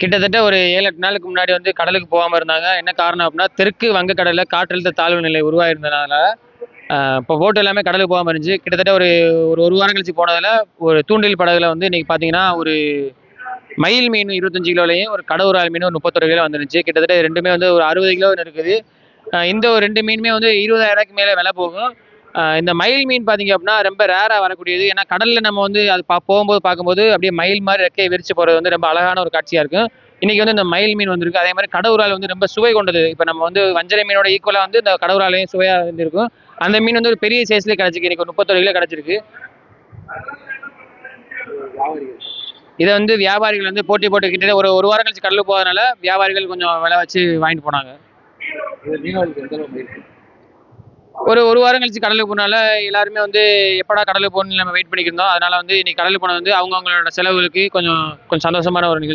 கிட்டத்தட்ட ஒரு ஏழு எட்டு நாளுக்கு முன்னாடி வந்து கடலுக்கு போகாமல் இருந்தாங்க. என்ன காரணம் அப்படின்னா தெற்கு வங்கக்கடலில் காற்றழுத்த தாழ்வு நிலை உருவாயிருந்தனால இப்போ போட்டு எல்லாமே கடலுக்கு போகாமல் இருந்துச்சு. கிட்டத்தட்ட ஒரு ஒரு ஒரு வாரம் கழிச்சு போனதில் ஒரு தூண்டில் படகுல வந்து இன்றைக்கி பார்த்தீங்கன்னா ஒரு மயில் மீன் இருபத்தஞ்சு கிலோலையும் ஒரு கடவுரால் மீன் ஒரு முப்பத்தொரு கிலோ வந்துருந்துச்சு. கிட்டத்தட்ட ரெண்டுமே வந்து ஒரு அறுபது கிலோ இருக்குது. இந்த ஒரு ரெண்டு மீனுமே வந்து இருபதாயிரம் ரூபாய்க்கு மேலே விலை போகும். இந்த மயில் மீன் பார்த்தீங்க அப்படின்னா ரொம்ப ரேராக வரக்கூடியது. ஏன்னா கடலில் நம்ம வந்து அது பா போகும்போது பார்க்கும்போது அப்படியே மயில் மாதிரி ரெக்கையை விரிச்சு போகிறது வந்து ரொம்ப அழகான ஒரு காட்சியாக இருக்கும். இன்றைக்கி வந்து இந்த மயில் மீன் வந்திருக்கு. அதே மாதிரி கடவுரால் வந்து ரொம்ப சுவை கொண்டது. இப்போ நம்ம வந்து வஞ்சரை மீனோட ஈக்குவலாக வந்து இந்த கடவுராலையும் சுவையாக இருந்திருக்கும். அந்த மீன் வந்து ஒரு பெரிய சைஸ்லேயே கிடச்சிருக்கு. இன்றைக்கி ஒரு முப்பத்தொரு கிலோ கிடச்சிருக்கு. இதை வந்து வியாபாரிகள் வந்து போட்டி போட்டு ஒரு ஒரு வாரம் கழிச்சு கடலுக்கு போகிறதுனால வியாபாரிகள் கொஞ்சம் விலை வச்சு வாங்கிட்டு போனாங்க. ஒரு ஒரு வாரம் கழிச்சு கடலுக்கு போனால எல்லாருமே வந்து எப்படா கடலுக்கு போகணும்னு நம்ம வெயிட் பண்ணிக்கிருந்தோம் அதனால வந்து இன்னைக்கு கடலுக்கு போனது வந்து அவங்க அவங்களோட செலவுகளுக்கு கொஞ்சம் கொஞ்சம் சந்தோஷமான ஒரு நிகழ்ச்சி.